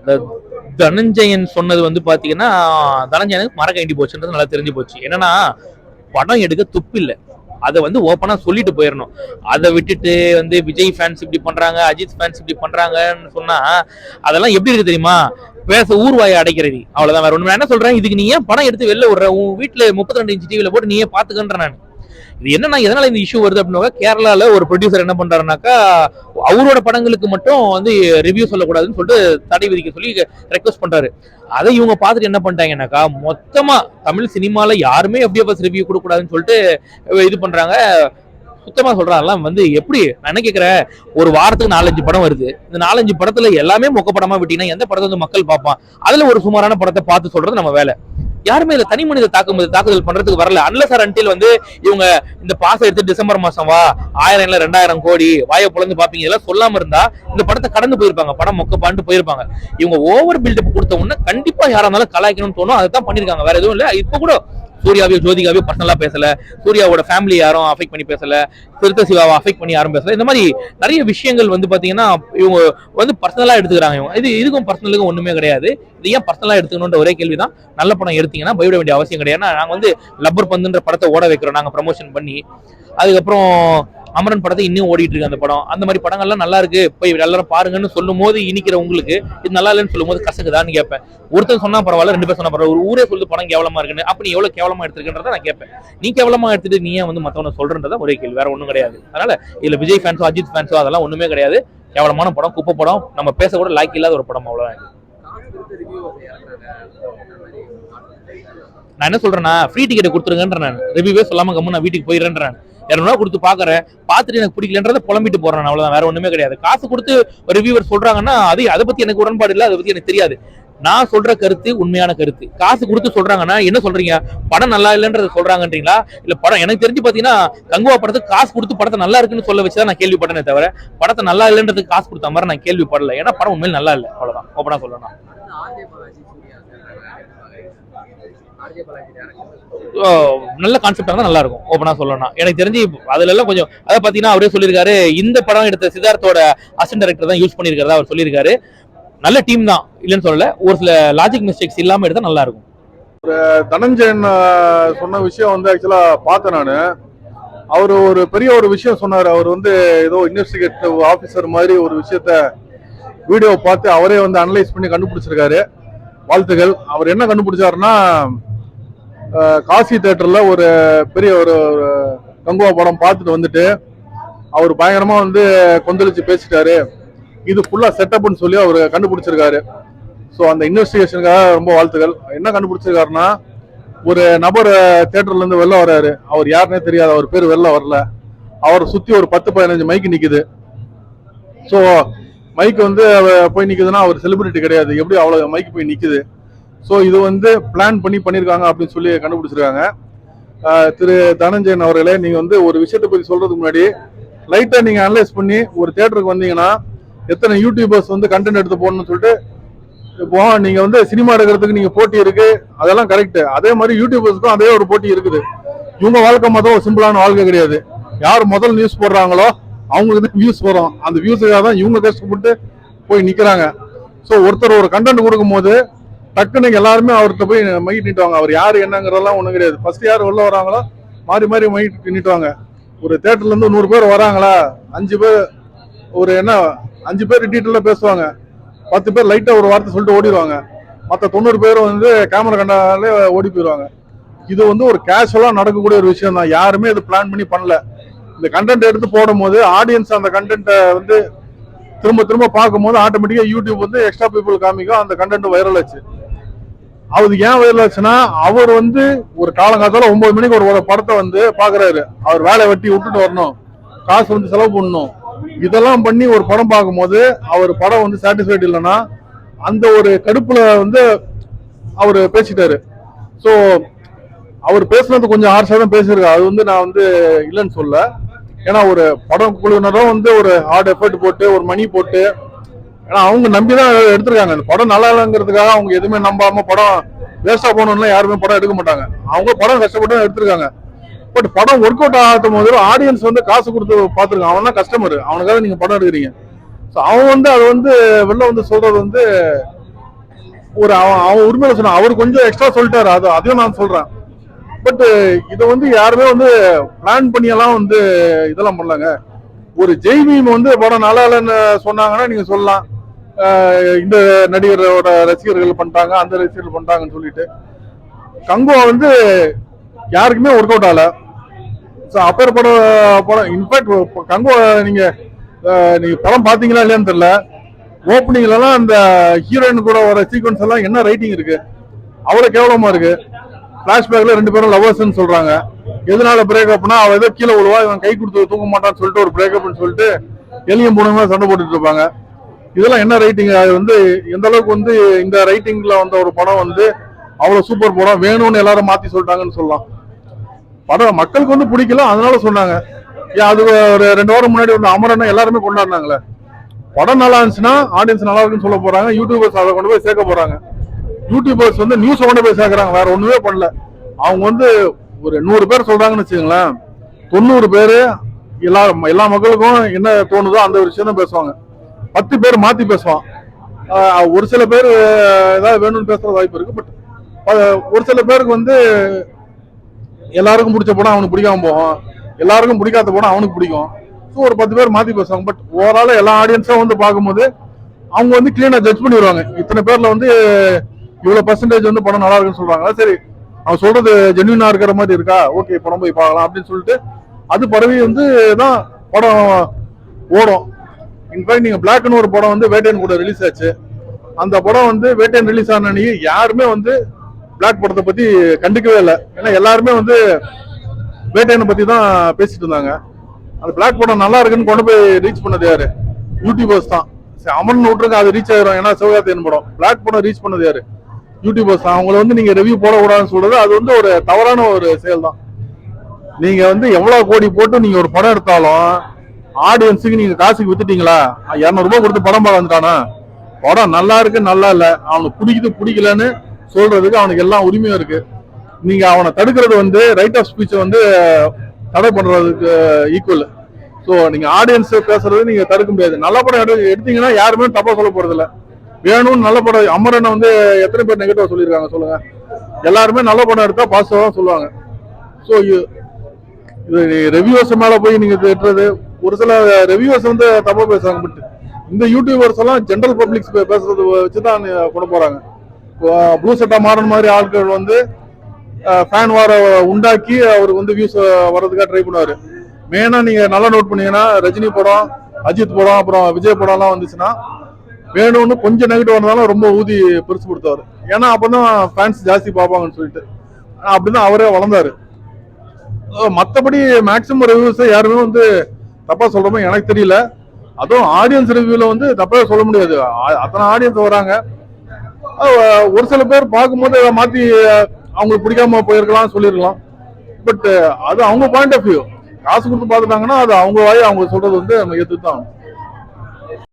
இந்த தனஞ்சயன் சொன்னது வந்து பாத்தீங்கன்னா தனஞ்சயனுக்கு மர கைண்டி போச்சுன்றது நல்லா தெரிஞ்சு போச்சு. என்னன்னா படம் எடுக்க துப்பு இல்லை. அதை வந்து ஓப்பனா சொல்லிட்டு போயிடணும் அதை விட்டுட்டு வந்து விஜய் ஃபேன்ஸ் இப்படி பண்றாங்க அஜித் ஃபேன்ஸ் இப்படி பண்றாங்கன்னு சொன்னா அதெல்லாம் எப்படி இருக்கு தெரியுமா? பேச ஊர்வாயை அடைக்கிறது. அவ்வளவுதான். வேற ஒண்ணு நான் என்ன சொல்றேன்? இதுக்கு நீ ஏன் படம் எடுத்து வெளில விடுற? உன் வீட்டில் முப்பத்தி ரெண்டு இன்ச்சு டிவியில் போட்டு நீயே பார்த்துக்கன்ற நான். இது என்னன்னா எதனால இந்த இஷ்யூ வருது அப்படின்னா கேரளால ஒரு ப்ரொடியூசர் என்ன பண்றாருனாக்கா அவரோட படங்களுக்கு மட்டும் வந்து ரிவ்யூ சொல்லக்கூடாதுன்னு சொல்லிட்டு தடை விதிக்க சொல்லி ரெக்வஸ்ட் பண்றாரு. அதை இவங்க பார்த்துட்டு என்ன பண்ணிட்டாங்கன்னாக்கா மொத்தமா தமிழ் சினிமால யாருமே எஃப்டிஎஃப்எஸ் ரிவ்யூ கொடுக்கூடாதுன்னு சொல்லிட்டு இது பண்றாங்க. சுத்தமா சொல்றேன் வந்து எப்படி? நான் என்ன ஒரு வாரத்துக்கு நாலஞ்சு படம் வருது. இந்த நாலஞ்சு படத்துல எல்லாமே மொக்க படமா விட்டீங்கன்னா எந்த படத்தை வந்து மக்கள் பார்ப்பான்? அதுல ஒரு சுமாரான படத்தை பார்த்து சொல்றது நம்ம வேலை. யாருமே இல்லை தனி மனித தாக்குதல் தாக்குதல் பண்றதுக்கு வரல. அன்லஸ் சார் அன்டில் வந்து இவங்க இந்த பாசம் எடுத்து டிசம்பர் மாசம் வா ஆயிரம் இல்ல ரெண்டாயிரம் கோடி வாயை புலந்து பாப்பீங்க இதெல்லாம் சொல்லாம இருந்தா இந்த படத்தை கடந்து போயிருப்பாங்க. படம் மொக்க பாண்டு போயிருப்பாங்க. இவங்க ஓவர் பில்டப் கொடுத்த உடனே கண்டிப்பா யாரா இருந்தாலும் கலாய்க்கணும்னு தோணும். அதுதான் பண்ணிருக்காங்க. வேற எதுவும் இல்ல. இப்ப கூட சூர்யாவையோ ஜோதிகாவையோ பர்சனலாக பேசல. சூர்யாவோட ஃபேமிலி யாரும் அஃபெக்ட் பண்ணி பேசல. திருத்த சிவாவை அஃபெக்ட் பண்ணி யாரும் பேசல. இந்த மாதிரி நிறைய விஷயங்கள் வந்து பார்த்தீங்கன்னா இவங்க வந்து பர்சனலாக எடுத்துக்கிறாங்க இவங்க. இது இதுக்கும் பர்சனலுக்கும் ஒன்றுமே கிடையாது. இது ஏன் பர்சனலாக எடுத்துக்கணுன்ற ஒரே கேள்வி தான் நல்ல படம் எடுத்தீங்கன்னா பயப்பட வேண்டிய அவசியம் கிடையாது. நாங்கள் வந்து லப்பர் பந்துன்ற படத்தை ஓட வைக்கிறோம். நாங்கள் ப்ரமோஷன் பண்ணி. அதுக்கப்புறம் அமரன் படத்தை இன்னும் ஓடிட்டு இருக்கு அந்த படம். அந்த மாதிரி படங்கள்லாம் நல்லா இருக்கு. போய் எல்லாரும் பாருங்கன்னு சொல்லும் போது இனிக்கிற உங்களுக்கு இது நல்லா இல்லைன்னு சொல்லும் போது கசக்குதான்னு கேட்பேன். ஒருத்தர் சொன்னா பரவாயில்ல ரெண்டு பேர் சொன்னா பரவாயில்ல ஒரு ஊரே சொல்லி படம் கேவலமா இருக்குன்னு. அப்ப நீ எவ்வளவு கேவலமா எடுத்துருக்கன்றத நான் கேட்பேன். நீ கேவலமா எடுத்துட்டு நீ ஏன் வந்து மத்தவன சொல்றன்றதா ஒரே கேள்வி வேற ஒன்றும் கிடையாது. அதனால இதுல விஜய் ஃபேன்ஸோ அஜித் ஃபேன்ஸோ அதெல்லாம் ஒண்ணுமே கிடையாது. கேவலமான படம் குப்பை படம். நம்ம பேச கூட லாய்க்கு இல்லாத ஒரு படம் அவ்வளவுதான். நான் என்ன சொல்றேன்னா ஃப்ரீ டிக்கெட் கொடுத்துருங்கன்ற நான். ரிவ்யூவே சொல்லாம கம்மு நான் வீட்டுக்கு போயிடுறேன் இரநூறுவா கொடுத்து பார்க்குறேன். பார்த்துட்டு எனக்கு பிடிக்கலன்றத புலம்பிட்டு போறேன் அவ்வளோதான் வேற ஒன்றுமே கிடையாது. காசு கொடுத்து ரிவ்யூவர் சொல்றாங்கன்னா அது அதை பத்தி எனக்கு உடன்பாடு இல்லை. அதை பத்தி எனக்கு தெரியாது. நான் சொல்ற கருத்து உண்மையான கருத்து. காசு கொடுத்து சொல்றாங்கன்னா என்ன சொல்றீங்க? படம் நல்லா இல்லைன்றத சொல்றாங்கன்றீங்களா? இல்ல படம் எனக்கு தெரிஞ்சு பாத்தீங்கன்னா கங்குவா படத்துக்கு காசு கொடுத்து படத்தை நல்லா இருக்குன்னு சொல்ல வச்சுதான் நான் கேள்விப்பட்டேனே தவிர படத்தை நல்லா இல்லைன்றதுக்கு காசு கொடுத்த மாதிரி நான் கேள்விப்படல. ஏன்னா படம் உண்மையில நல்லா இல்லை. அவ்வளவுதான். ஓப்பனா சொல்லணும் நல்ல கான்செப்டா தான் நல்லா இருக்கும் ஓப்பனா சொல்லணும் எனக்கு தெரிஞ்சு அதுல எல்லாம் கொஞ்சம் அதை பாத்தீங்கன்னா அவரே சொல்லியிருக்காரு இந்த படம் எடுத்த சித்தார்த்தோட அசிஸ்டன்ட் டைரக்டர் தான் யூஸ் பண்ணியிருக்கிறதா அவர் சொல்லியிருக்காரு. நல்ல டீம் தான் இல்லைன்னு சொல்லல ஒரு சில லாஜிக் மிஸ்டேக்ஸ் இல்லாம எடுத்தா நல்லா இருக்கும் தனஞ்சயன் சொன்ன விஷயம் வந்து ஆக்சுவலா பார்த்தேன் நான். அவர் ஒரு பெரிய ஒரு விஷயம் சொன்னார். அவர் வந்து ஏதோ இன்வெஸ்டிகேட்டிவ் ஆஃபீஸர் மாதிரி ஒரு விஷயத்த வீடியோ பார்த்து அவரே வந்து அனலைஸ் பண்ணி கண்டுபிடிச்சிருக்காரு. வாழ்த்துகள் அவர் என்ன கண்டுபிடிச்சாருன்னா காசி தேட்டரில் ஒரு பெரிய ஒரு கங்குவா படம் பார்த்துட்டு வந்துட்டு அவர் பயங்கரமாக வந்து கொந்தளிச்சு பேசிட்டாரு. இது ஃபுல்லாக செட்டப்னு சொல்லி அவர் கண்டுபிடிச்சிருக்காரு. ஸோ அந்த இன்வெஸ்டிகேஷனுக்காக ரொம்ப வாழ்த்துக்கள். என்ன கண்டுபிடிச்சிருக்காருன்னா ஒரு நபர் தேட்டர்லேருந்து வெளில வர்றாரு. அவர் யாருன்னே தெரியாது. அவர் பேர் வெளில வரல. அவரை சுற்றி ஒரு பத்து பதினஞ்சு மைக்கு நிற்குது ஸோ மைக் வந்து போய் நிற்குதுன்னா அவர் செலிபிரிட்டி கிடையாது. எப்படி அவ்வளோ மைக் போய் நிற்குது ஸோ இது வந்து பிளான் பண்ணி பண்ணியிருக்காங்க அப்படின்னு சொல்லி கண்டுபிடிச்சிருக்காங்க. திரு தனஞ்சயன் அவர்களே நீங்கள் வந்து ஒரு விஷயத்தை பற்றி சொல்கிறதுக்கு முன்னாடி லைட்டாக நீங்கள் அனலைஸ் பண்ணி ஒரு தேட்டருக்கு வந்தீங்கன்னா எத்தனை யூடியூபர்ஸ் வந்து கண்டென்ட் எடுத்து போடணும்னு சொல்லிட்டு இப்போ நீங்கள் வந்து சினிமா எடுக்கிறதுக்கு நீங்கள் போட்டி இருக்குது அதெல்லாம் கரெக்டு அதே மாதிரி யூடியூபர்ஸ்க்கும் அதே ஒரு போட்டி இருக்குது. இவங்க வாழ்க்கை மொத்தம் ஒரு சிம்பிளான வாழ்க்கை கிடையாது. யார் முதல் நியூஸ் போடுறாங்களோ அவங்களுக்கு தான் வியூஸ் வரும். அந்த வியூஸுக்காக தான் இவங்க கஷ்டப்பட்டு போய் நிற்கிறாங்க ஸோ ஒருத்தர் ஒரு கண்டென்ட் கொடுக்கும்போது டக்குன்னு எல்லாருமே அவர்கிட்ட போய் மைட் நீட்டுவாங்க அவர் யார் என்னங்கிறதெல்லாம் ஒன்றும் கிடையாது. ஃபர்ஸ்ட் யார் உள்ள வராங்களோ மாறி மாறி மைட் நீட்டுவாங்க ஒரு தேட்டர்லேருந்து நூறு பேர் வராங்களா? அஞ்சு பேர் ஒரு என்ன அஞ்சு பேர் டீட்டெயிலாக பேசுவாங்க. பத்து பேர் லைட்டாக ஒரு வார்த்தை சொல்லிட்டு ஓடிடுவாங்க. மற்ற தொண்ணூறு பேர் வந்து கேமரா கண்டாலே ஓடி போயிடுவாங்க. இது வந்து ஒரு கேஷுவலாக நடக்கக்கூடிய ஒரு விஷயம் தான். யாருமே இது பிளான் பண்ணி பண்ணல. இந்த கண்டென்ட் எடுத்து போடும்போது ஆடியன்ஸ் அந்த கண்டென்ட்டை வந்து திரும்ப திரும்ப பார்க்கும்போது ஆட்டோமேட்டிக்காக யூடியூப் வந்து எக்ஸ்ட்ரா பீப்புள் காமிக்கும். அந்த கண்டென்ட் வைரல் ஆச்சு. அது ஏன் வைரல் ஆச்சுன்னா அவர் வந்து ஒரு காலங்காலத்தால ஒன்பது மணிக்கு ஒரு ஒரு படத்தை வந்து பாக்குறாரு. அவர் வேலையை வெட்டி விட்டுட்டு வரணும். காசு வந்து செலவு பண்ணணும். இதெல்லாம் பண்ணி ஒரு படம் பார்க்கும்போது அவர் படம் வந்து சாட்டிஸ்ஃபைட் இல்லைன்னா அந்த ஒரு கடுப்புல வந்து அவர் பேசிட்டாரு. ஸோ அவர் பேசுனது கொஞ்சம் ஹார்ஷா தான் பேசியிருக்காரு. அது வந்து நான் வந்து இல்லைன்னு சொல்ல ஏன்னா ஒரு படம் குழுவினரும் வந்து ஒரு ஹார்ட் எஃபர்ட் போட்டு ஒரு மணி போட்டு ஏன்னா அவங்க நம்பி தான் எடுத்திருக்காங்க. படம் நல்லா இல்லைங்கிறதுக்காக அவங்க எதுவுமே நம்பாம படம் வேஸ்டா போகணும்னா யாருமே படம் எடுக்க மாட்டாங்க. அவங்க படம் கஷ்டப்பட்டு தான் எடுத்திருக்காங்க. பட் படம் ஒர்க் அவுட் ஆகும் போது ஆடியன்ஸ் வந்து காசு கொடுத்து பார்த்துருக்காங்க. அவன் தான் கஸ்டமர் அவனுக்காக நீங்க படம் எடுக்கிறீங்க. ஸோ அவன் வந்து அதை வந்து வெளில வந்து சொல்றது வந்து ஒரு அவன் அவன் உரிமையில சொன்னான். அவர் கொஞ்சம் எக்ஸ்ட்ரா சொல்லிட்டாரு. அது அதையும் நான் சொல்றேன். பட் இதை வந்து யாருமே வந்து பிளான் பண்ணியெல்லாம் வந்து இதெல்லாம் பண்ணலாங்க. ஒரு ஜெய்மீம் வந்து படம் நல்லா இல்லைன்னு சொன்னாங்கன்னா நீங்க சொல்லலாம். இந்த நடிகரோட ரசிகர்கள் பண்ணிட்டாங்க அந்த ரசிகர்கள் பண்ணிட்டாங்கன்னு சொல்லிட்டு. கங்குவா வந்து யாருக்குமே ஒர்க் அவுட் ஆகல. ஸோ அப்பேர் படம் படம் இன்ஃபேக்ட் கங்குவா நீங்க நீங்க படம் பாத்தீங்களா இல்லையான்னு தெரியல. ஓப்பனிங்லலாம் அந்த ஹீரோயின் கூட வர சீக்வன்ஸ் எல்லாம் என்ன ரைட்டிங் இருக்கு? அவ்வளோ கேவலமா இருக்கு. பிளாஷ்பேக்ல ரெண்டு பேரும் லவர்ஸ்ன்னு சொல்றாங்க. எதனால பிரேக்கப்னா அவ ஏதோ கீழே விழுவா இவன் கை கொடுத்து தூங்க மாட்டான்னு சொல்லிட்டு ஒரு பிரேக்கப்னு சொல்லிட்டு எளியம் பூனமா சண்டை போட்டுட்டு இருப்பாங்க. இதெல்லாம் என்ன ரைட்டிங் அது வந்து எந்த அளவுக்கு வந்து இந்த ரைட்டிங்ல வந்த ஒரு படம் வந்து அவ்வளவு சூப்பர் படம் வேணும்னு எல்லாரும் மாத்தி சொல்லிட்டாங்கன்னு சொல்லலாம். படம் மக்களுக்கு வந்து பிடிக்கல அதனால சொன்னாங்க. ஏன் அது ஒரு ரெண்டு வாரம் முன்னாடி வந்து அமரன் எல்லாருமே கொண்டாடினாங்களே. படம் நல்லா இருந்துச்சுன்னா ஆடியன்ஸ் நல்லா இருக்குன்னு சொல்ல போறாங்க. யூடியூபர்ஸ் அதை கொண்டு போய் சேர்க்க போறாங்க. யூடியூபர்ஸ் வந்து நியூஸ் கொண்டு போய் சேர்க்கறாங்க. வேற ஒண்ணுமே பண்ணல. அவங்க வந்து ஒரு நூறு பேர் சொல்றாங்கன்னு வச்சுக்கோங்களேன். தொண்ணூறு பேர் எல்லா எல்லா மக்களுக்கும் என்ன தோணுதோ அந்த விஷயம் தான் பேசுவாங்க. பத்து பேர் மாற்றி பேசுவான் ஒரு சில பேர் ஏதாவது வேணும்னு பேசுகிற வாய்ப்பு இருக்குது பட் ஒரு சில பேருக்கு வந்து எல்லாருக்கும் பிடிச்ச படம் அவனுக்கு பிடிக்காம போகும். எல்லாருக்கும் பிடிக்காத படம் அவனுக்கு பிடிக்கும். ஸோ ஒரு பத்து பேர் மாற்றி பேசுவாங்க பட் ஓவரால் எல்லா ஆடியன்ஸும் வந்து பார்க்கும்போது அவங்க வந்து கிளீனாக ஜட்ஜ் பண்ணிடுவாங்க. இத்தனை பேரில் வந்து இவ்வளோ பர்சன்டேஜ் வந்து படம் நல்லா இருக்குன்னு சொல்கிறாங்க சரி அவன் சொல்கிறது ஜென்யூனாக இருக்கிற மாதிரி இருக்கா? ஓகே படம் போய் பார்க்கலாம் அப்படின்னு சொல்லிட்டு அது பரவி வந்து தான் படம் ஓடும். இன்ஃபேக்ட் நீங்கள் பிளாக்னு ஒரு படம் வந்து வேட்டையன் கூட ரிலீஸ் ஆச்சு. அந்த படம் வந்து வேட்டையன் ரிலீஸ் ஆன அன்னைக்கு யாருமே வந்து பிளாக் படத்தை பற்றி கண்டுக்கவே இல்லை. ஏன்னா எல்லாருமே வந்து வேட்டையனை பற்றி தான் பேசிட்டு இருந்தாங்க. அந்த பிளாக் படம் நல்லா இருக்குன்னு கொண்டு போய் ரீச் பண்ணது யாரு? யூடியூபர்ஸ் தான். சரி, அமன் விட்டுருங்க அது ரீச் ஆயிரும். ஏன்னா சிவகார்த்தியன் படம். பிளாக் படம் ரீச் பண்ணது யாரு? யூடியூபர்ஸ் தான். அவங்கள வந்து நீங்கள் ரிவ்யூ போடக்கூடாதுன்னு சொல்றது அது வந்து ஒரு தவறான ஒரு செயல் தான் நீங்கள் வந்து எவ்வளோ கோடி போட்டு நீங்கள் ஒரு படம் எடுத்தாலும் ஆடியன்ஸுக்கு நீங்க காசுக்கு வித்துட்டீங்களா? இரநூறுபா ரூபாய் கொடுத்து படம் பார்க்க வந்துட்டானா? படம் நல்லா இருக்கு நல்லா இல்ல. அவனுக்கு பிடிக்குது பிடிக்கலன்னு சொல்றதுக்கு அவனுக்கு எல்லாம் உரிமையும் இருக்கு. நீங்க அவனை தடுக்கிறது வந்து ரைட் ஆஃப் ஸ்பீச்சை வந்து தடை பண்றதுக்கு uh, ஈக்குவல் ஸோ நீங்க ஆடியன்ஸ் பேசுறது நீங்க தடுக்க முடியாது. நல்ல படம் எடுத்தீங்கன்னா யாருமே தப்பா சொல்ல போறது இல்ல. வேணும்னு நல்ல படம் அமரனை வந்து எத்தனை பேர் நெகட்டிவா சொல்லியிருக்காங்க சொல்லுங்க. எல்லாருமே நல்ல படம் எடுத்தா பாசிட்டிவா தான் சொல்லுவாங்க. ஸோ இது ரெவியூஸ் மேல போய் நீங்க திட்டுறது ஒரு சில ரிவ்யூஸ் வந்து தப்பாக பேசுறாங்க பட் இந்த யூடியூபர்ஸ் எல்லாம் ஜென்ரல் பப்ளிக்ஸ் பேசுறது வச்சு தான் கொண்டு போறாங்க. ப்ளூ சட்டா மாடர்ன் மாதிரி ஆட்கள் வந்து ஃபேன் வார உண்டாக்கி அவருக்கு வந்து வியூஸ் வர்றதுக்காக ட்ரை பண்ணுவார். மெயினாக நீங்கள் நல்லா நோட் பண்ணீங்கன்னா ரஜினி படம் அஜித் படம் அப்புறம் விஜய் படம்லாம் வந்துச்சுன்னா வேணும்னு கொஞ்சம் நெகட்டிவ் இருந்தாலும் ரொம்ப ஊதி பெருசு கொடுத்தாரு ஏன்னா அப்போ தான் ஃபேன்ஸ் ஜாஸ்தி பார்ப்பாங்கன்னு சொல்லிட்டு. அப்படி தான் அவரே வளர்ந்தாரு. மற்றபடி மேக்ஸிமம் மேக்சிமம் யாருமே வந்து தப்பா சொல்றோமோ எனக்கு தெரியல. அதுவும் ஆடியன்ஸ் ரிவ்யூல வந்து தப்பாக சொல்ல முடியாது. அத்தனை ஆடியன்ஸ் வராங்க. ஒரு சில பேர் பார்க்கும்போது அதை மாற்றி அவங்களுக்கு பிடிக்காம போயிருக்கலாம் சொல்லியிருக்கலாம். பட் அது அவங்க பாயிண்ட் ஆஃப் வியூ காசு கொடுத்து பார்த்துட்டாங்கன்னா அது அவங்க வாய் அவங்க சொல்றது வந்து நம்ம ஏற்றுத்தான்